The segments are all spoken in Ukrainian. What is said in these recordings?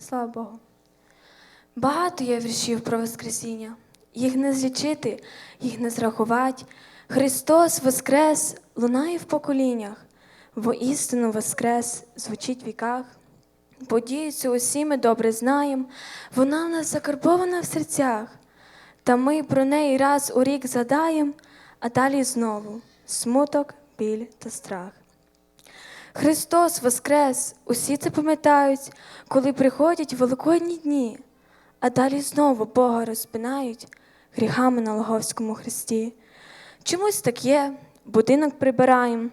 Слава Богу. Багато є віршів про Воскресіння. Їх не злічити, їх не зрахувати. Христос Воскрес лунає в поколіннях, воістину Воскрес звучить в віках. Подію цю усі ми добре знаємо, вона в нас закарбована в серцях. Та ми про неї раз у рік задаєм, а далі знову смуток, біль та страх. Христос Воскрес, усі це пам'ятають, коли приходять великодні дні, а далі знову Бога розпинають гріхами на Логовському хресті. Чомусь так є, будинок прибираємо.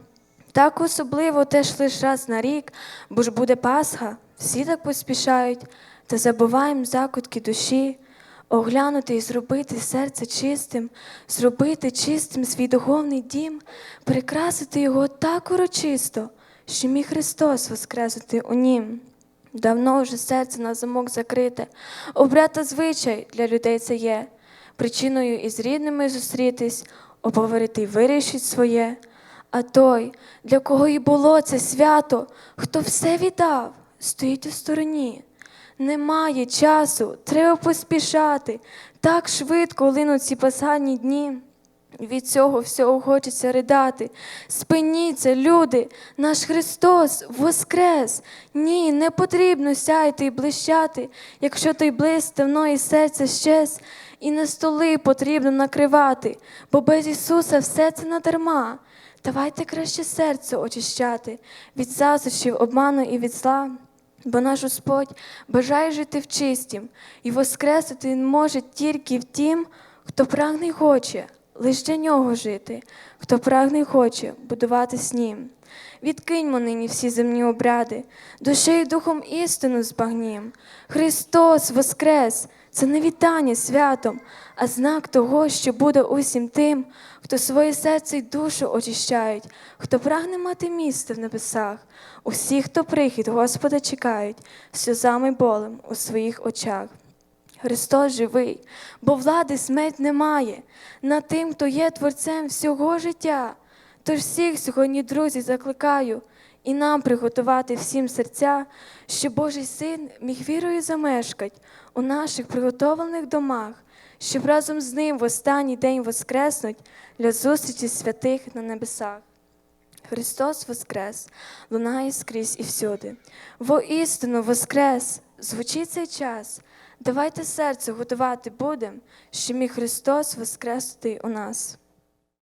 Так особливо теж лиш раз на рік, бо ж буде Пасха, всі так поспішають, та забуваємо закутки душі, оглянути і зробити серце чистим, зробити чистим свій духовний дім, прикрасити його так урочисто, що мій Христос воскреснути у нім. Давно вже серце на замок закрите, обряд та звичай для людей це є. Причиною із рідними зустрітись, оповерити й вирішить своє. А той, для кого і було це свято, хто все віддав, стоїть у стороні. Немає часу, треба поспішати. Так швидко линуть ці пасхальні дні. Від цього всього хочеться ридати. Спиніться, люди, наш Христос воскрес. Ні, не потрібно сяйти і блищати, якщо той блиск давно із серця щез, і на столи потрібно накривати, бо без Ісуса все це надарма. Давайте краще серце очищати від заздрощів, обману і від зла. Бо наш Господь бажає жити в чистім, і воскресити Він може тільки в тім, хто прагне й хоче лиш для нього жити, хто прагне й хоче будувати з ним. Відкиньмо нині всі земні обряди, душею духом істину збагнім. Христос Воскрес! Це не вітання святом, а знак того, що буде усім тим, хто своє серце й душу очищають, хто прагне мати місце в небесах, усі, хто прихід Господа чекають, сльозами болем у своїх очах. Христос живий, бо влади смерть немає над тим, хто є творцем всього життя. Тож всіх сьогодні, друзі, закликаю і нам приготувати всім серця, щоб Божий син міг вірою замешкать у наших приготовлених домах, щоб разом з ним в останній день воскреснуть для зустрічі святих на небесах. Христос Воскрес, лунає скрізь і всюди. Воістину Воскрес, звучить цей час. Давайте серце готувати будем, що мій Христос воскреснути у нас.